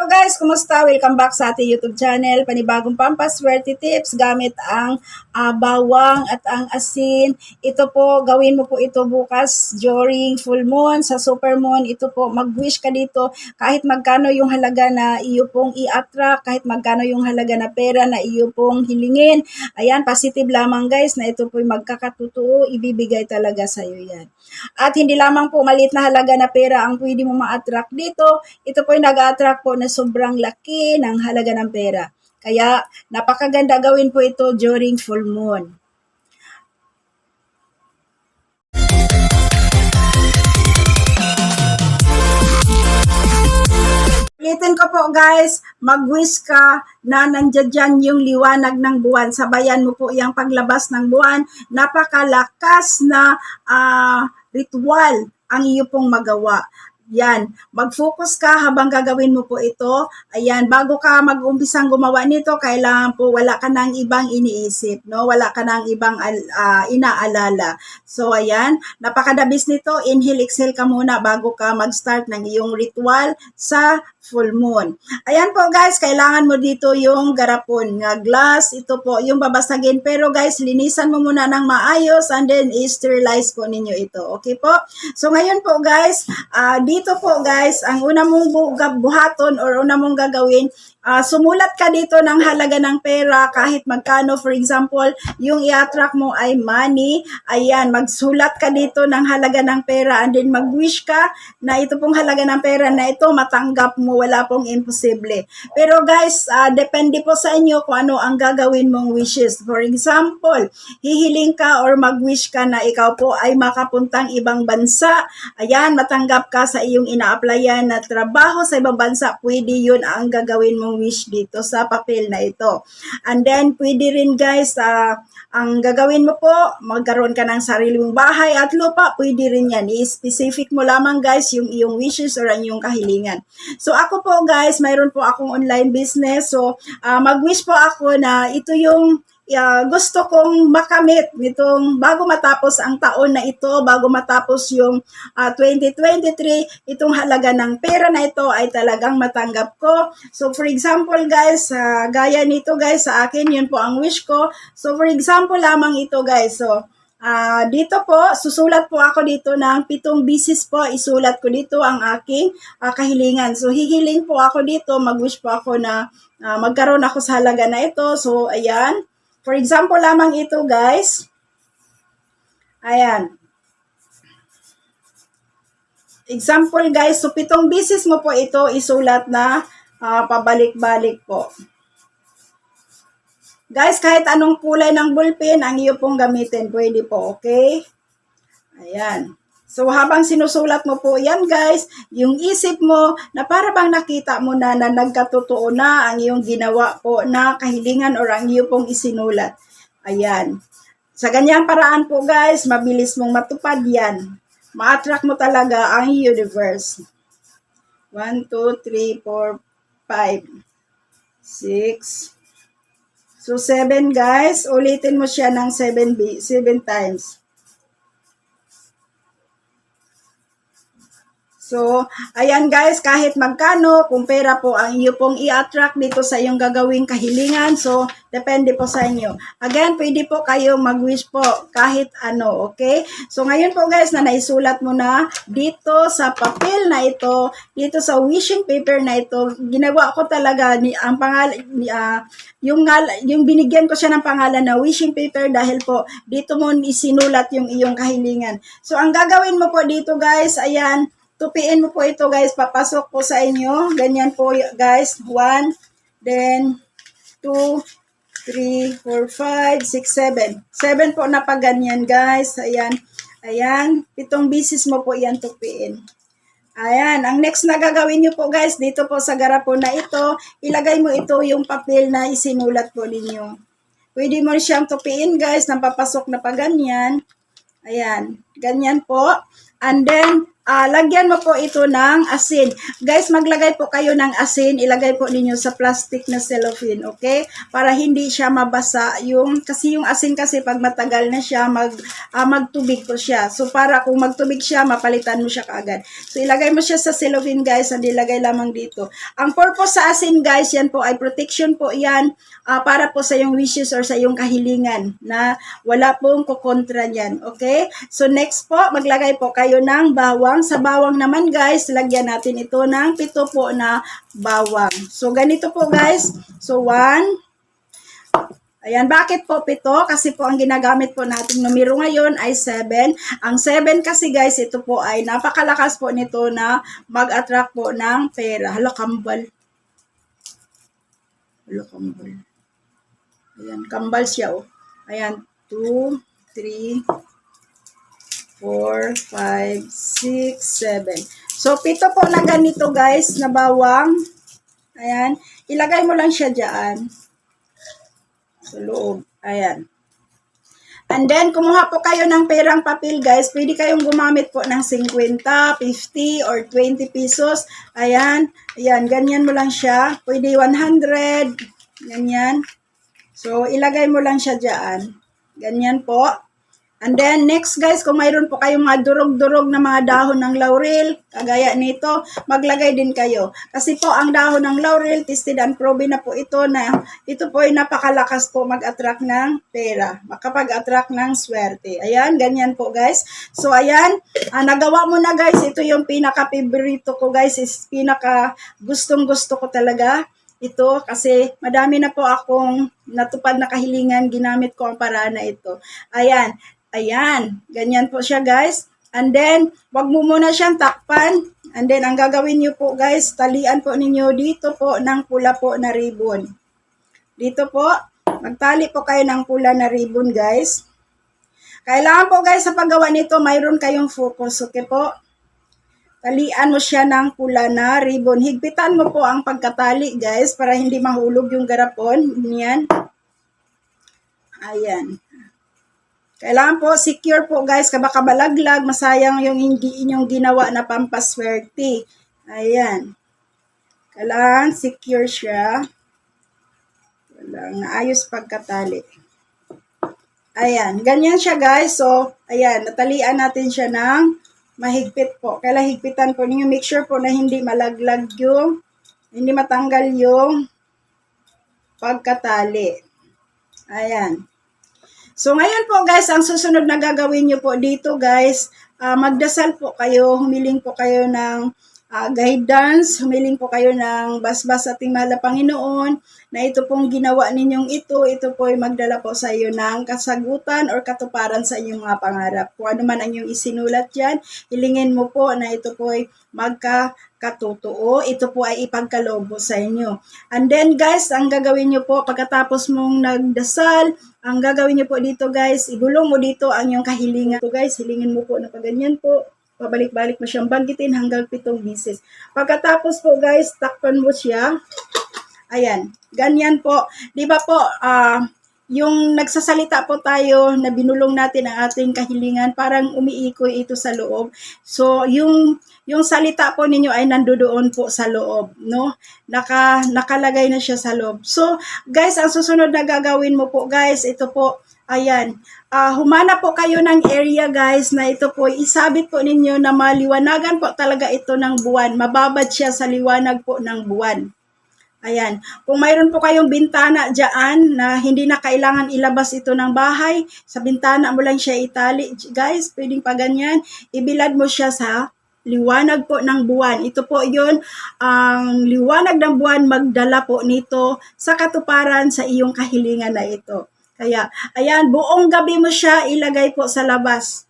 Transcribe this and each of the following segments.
Hello guys, kumusta? Welcome back sa ating YouTube channel. Panibagong pampaswerte tips gamit ang ah, bawang at ang asin. Ito po, gawin mo po ito bukas during full moon, sa super moon. Ito po, mag-wish ka dito kahit magkano yung halaga na iyo pong i-attract, kahit magkano yung halaga na pera na iyo pong hilingin. Ayan, positive lamang guys na ito po magkakatotoo, ibibigay talaga sa iyo yan. At hindi lamang po maliit na halaga na pera ang pwede mo ma-attract dito. Ito po yung nag-attract po na sobrang laki ng halaga ng pera. Kaya napakaganda gawin po ito during full moon. Ulitin ko po guys, mag-wish ka na nandiyan dyan yung liwanag ng buwan. Sabayan mo po yung paglabas ng buwan. Napakalakas na ah, ritual ang iyo pong magawa. Yan, mag-focus ka habang gagawin mo po ito. Ayan, bago ka mag-umpisang gumawa nito, kailangan po wala ka ng ibang iniisip, no? Wala ka ng ibang ah, inaalala. So, ayan, napakadabis nito. Inhale, exhale ka muna bago ka mag-start ng iyong ritual sa full moon. Ayan po guys, kailangan mo dito yung garapon nga glass. Ito po yung babasagin. Pero guys, linisan mo muna ng maayos and then sterilize po ninyo ito. Okay po? So ngayon po guys, ah, dito po guys, ang una mong bu- buhaton or una mong gagawin, ah, sumulat ka dito ng halaga ng pera kahit magkano. For example, yung i-attract mo ay money. Ayan, magsulat ka dito ng halaga ng pera and then mag-wish ka na ito pong halaga ng pera na ito matanggap mo. Wala pong imposible. Pero guys, ah, depende po sa inyo kung ano ang gagawin mong wishes. For example, hihiling ka or mag-wish ka na ikaw po ay makapuntang ibang bansa. Ayan, matanggap ka sa iyong ina-applyan na trabaho sa ibang bansa. Pwede yun ang gagawin mong wish dito sa papel na ito. And then, pwede rin guys, ah, ang gagawin mo po, magkaroon ka ng sarili mong bahay at lupa, pwede rin yan. I-specific mo lamang guys yung iyong wishes or ang iyong kahilingan. So ako po guys, mayroon po akong online business. So ah, mag-wish po ako na ito yung ah, gusto kong makamit nitong bago matapos ang taon na ito, bago matapos yung ah, 2023, itong halaga ng pera na ito ay talagang matanggap ko. So for example guys, ah, gaya nito guys sa akin, yun po ang wish ko. So for example lamang ito guys. So Ah, dito po, susulat po ako dito ng pitong bisis po, isulat ko dito ang aking ah, kahilingan. So, hihiling po ako dito, mag-wish po ako na ah, magkaroon ako sa halaga na ito. So, ayan. For example lamang ito, guys. Ayan. Example, guys. So, pitong bisis mo po ito isulat na ah, pabalik-balik po. Guys, kahit anong kulay ng ballpen ang iyo pong gamitin, pwede po, okay? Ayan. So, habang sinusulat mo po yan, guys, yung isip mo na para bang nakita mo na na nagkatotoo na ang iyong ginawa po na kahilingan or ang iyo pong isinulat. Ayan. Sa ganyang paraan po, guys, mabilis mong matupad yan. Ma-attract mo talaga ang universe. 1, 2, 3, 4, 5, 6, So, 7 guys, ulitin mo siya ng 7, 7 times. So, ayan guys, kahit magkano, kung pera po ang iyo pong i-attract dito sa iyong gagawing kahilingan, so, depende po sa inyo. Again, pwede po kayo mag-wish po kahit ano, okay? So, ngayon po guys, na naisulat mo na dito sa papel na ito, dito sa wishing paper na ito, ginawa ko talaga ni, ang pangalan, ah, yung, yung binigyan ko siya ng pangalan na wishing paper dahil po dito mo isinulat yung iyong kahilingan. So, ang gagawin mo po dito guys, ayan, tupiin mo po ito guys, papasok po sa inyo. Ganyan po guys, 1, then 2, 3, 4, 5, 6, 7. 7 po na pa ganyan guys. Ayan, ayan, pitong bisis mo po yan tupiin. Ayan, ang next na gagawin nyo po guys, dito po sa garapon na ito, ilagay mo ito yung papel na isinulat po ninyo. Pwede mo siyang tupiin guys, nang papasok na pa ganyan. Ayan, ganyan po. And then, ah, lagyan mo po ito ng asin. Guys, maglagay po kayo ng asin, ilagay po ninyo sa plastic na cellophane, okay? Para hindi siya mabasa yung kasi yung asin kasi pag matagal na siya mag ah, magtubig po siya. So para kung magtubig siya, mapalitan mo siya kaagad. So ilagay mo siya sa cellophane guys, and ilagay lamang dito. Ang purpose sa asin guys, yan po ay protection po yan ah, para po sa yung wishes or sa yung kahilingan na wala pong kukontra niyan. Okay? So next po, maglagay po kayo ng bawang. Sa bawang naman guys, lagyan natin ito ng pito po na bawang. So ganito po guys. So one, Ayan, bakit po pito? Kasi po ang ginagamit po nating numero ngayon ay 7. Ang 7 kasi guys, ito po ay napakalakas po nito na mag-attract po ng pera. Hala, kambal. Hala, kambal. Ayan, kambal siya oh. Ayan, 2, 3, 4, 5, 6, 7. So, pito po na ganito guys, na bawang. Ayan, ilagay mo lang siya dyan sa loob. Ayan. And then, kumuha po kayo ng perang papel, guys. Pwede kayong gumamit po ng 50, 50, or 20 pesos. Ayan. Ayan, ganyan mo lang siya. Pwede 100. Ganyan. So, ilagay mo lang siya dyan. Ganyan po. And then, next guys, kung mayroon po kayong mga durog-durog na mga dahon ng laurel, kagaya nito, maglagay din kayo. Kasi po, ang dahon ng laurel, tested and proven na po ito na ito po ay napakalakas po mag-attract ng pera. Makapag-attract ng swerte. Ayan, ganyan po guys. So, ayan, ah, nagawa mo na guys. Ito yung pinaka-favorito ko guys. Is pinaka gustong-gusto ko talaga ito kasi madami na po akong natupad na kahilingan, ginamit ko ang paraan na ito. Ayan, ayan, ganyan po siya guys. And then, wag mo muna siyang takpan. And then, ang gagawin niyo po guys, talian po ninyo dito po ng pula po na ribbon. Dito po, magtali po kayo ng pula na ribbon guys. Kailangan po guys sa paggawa nito, mayroon kayong focus. Okay po? Talian mo siya ng pula na ribbon. Higpitan mo po ang pagkatali, guys, para hindi mahulog yung garapon. Yan. Ayan. Kailangan po, secure po, guys. Kabaka balaglag, masayang yung hindi inyong ginawa na pampaswerte. Ayan. Kailangan secure siya. Walang naayos pagkatali. Ayan. Ganyan siya, guys. So, ayan. Natalian natin siya ng mahigpit po. Kailangan higpitan po ninyo. Make sure po na hindi malaglag yung, hindi matanggal yung pagkatali. Ayan. So, ngayon po guys, ang susunod na gagawin nyo po dito guys, ah, magdasal po kayo, humiling po kayo ng ah, guidance, humiling po kayo ng basbas sa ating mahal na Panginoon, na ito pong ginawa ninyong ito, ito po ay magdala po sa iyo ng kasagutan or katuparan sa inyong mga pangarap. Kung ano man ang inyong isinulat dyan, hilingin mo po na ito po ay magkakatotoo, ito po ay ipagkalobo sa inyo. And then guys, ang gagawin nyo po, pagkatapos mong nagdasal, ang gagawin nyo po dito guys, ibulong mo dito ang iyong kahilingan. So guys, hilingin mo po na pag ganyan po, pabalik-balik mo siyang banggitin hanggang pitong bisis. Pagkatapos po guys, takpan mo siya. Ayan, ganyan po. Di ba po, ah, yung nagsasalita po tayo na binulong natin ang ating kahilingan, parang umiikoy ito sa loob. So, yung yung salita po ninyo ay nandoon po sa loob, no? Naka nakalagay na siya sa loob. So, guys, ang susunod na gagawin mo po, guys, ito po, ayan. Ah, humana po kayo ng area, guys, na ito po, isabit po ninyo na maliwanagan po talaga ito ng buwan. Mababad siya sa liwanag po ng buwan. Ayan. Kung mayroon po kayong bintana dyan na hindi na kailangan ilabas ito ng bahay, sa bintana mo lang siya itali. Guys, pwedeng pa ganyan. Ibilad mo siya sa liwanag po ng buwan. Ito po yun, ang liwanag ng buwan magdala po nito sa katuparan sa iyong kahilingan na ito. Kaya, ayan, buong gabi mo siya ilagay po sa labas.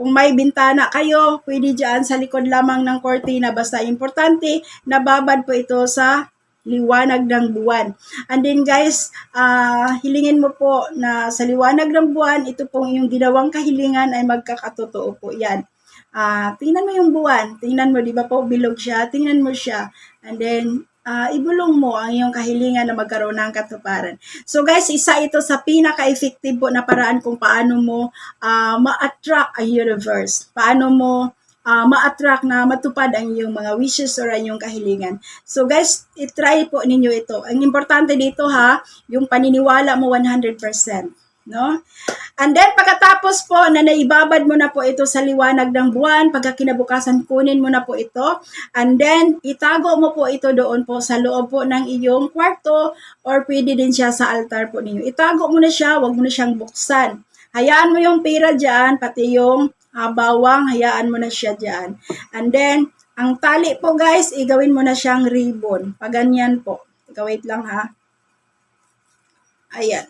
Kung may bintana kayo, pwede dyan sa likod lamang ng kortina. Basta importante, nababad po ito sa liwanag ng buwan. And then guys, ah hilingin mo po na sa liwanag ng buwan, ito pong iyong ginawang kahilingan ay magkakatotoo po yan. Ah, tingnan mo yung buwan. Tingnan mo, di ba po, bilog siya. Tingnan mo siya. And then, ah, ibulong mo ang iyong kahilingan na magkaroon ng katuparan. So guys, isa ito sa pinaka-effective po na paraan kung paano mo ah, ma-attract ang universe. Paano mo ah, ma-attract na matupad ang iyong mga wishes or ang iyong kahilingan. So guys, i-try po ninyo ito. Ang importante dito ha, yung paniniwala mo 100%. No? And then pagkatapos po na naibabad mo na po ito sa liwanag ng buwan, pagka kinabukasan kunin mo na po ito, and then itago mo po ito doon po sa loob po ng iyong kwarto or pwede din siya sa altar po ninyo. Itago mo na siya, wag mo na siyang buksan. Hayaan mo yung pera dyan, pati yung ah, bawang, hayaan mo na siya dyan. And then, ang tali po guys, igawin mo na siyang ribbon. Paganyan po. Ikaw wait lang ha. Ayan.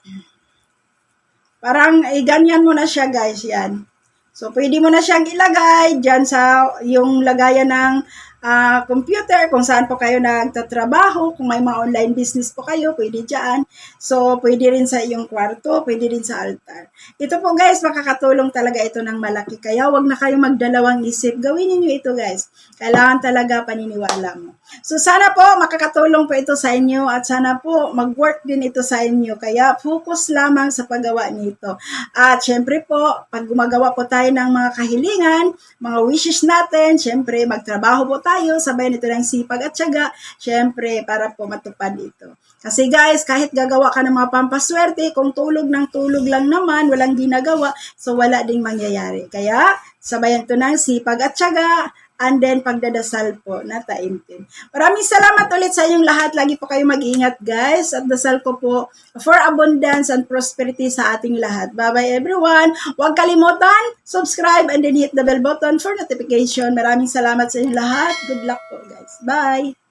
Parang eh, ganyan mo na siya guys, yan. So, pwede mo na siyang ilagay dyan sa yung lagayan ng ah, computer, kung saan po kayo nagtatrabaho, kung may mga online business po kayo, pwede dyan. So, pwede rin sa iyong kwarto, pwede rin sa altar. Ito po guys, makakatulong talaga ito ng malaki. Kaya wag na kayong magdalawang isip. Gawin niyo ito guys. Kailangan talaga paniniwala mo. So, sana po makakatulong po ito sa inyo at sana po mag-work din ito sa inyo. Kaya focus lamang sa paggawa nito. At syempre po, pag gumagawa po tayo ng mga kahilingan, mga wishes natin, syempre magtrabaho po tayo, sabay nito ng sipag at syaga, syempre para po matupad ito. Kasi guys, kahit gagawa ka ng mga pampaswerte, kung tulog ng tulog lang naman, walang ginagawa, so wala ding mangyayari. Kaya, sabayan to ng sipag at syaga, and then pagdadasal po na taimtim. Maraming salamat ulit sa inyong lahat. Lagi po kayo mag-ingat guys. At dasal ko po for abundance and prosperity sa ating lahat. Bye-bye everyone. Huwag kalimutan, subscribe and then hit the bell button for notification. Maraming salamat sa inyong lahat. Good luck po guys. Bye!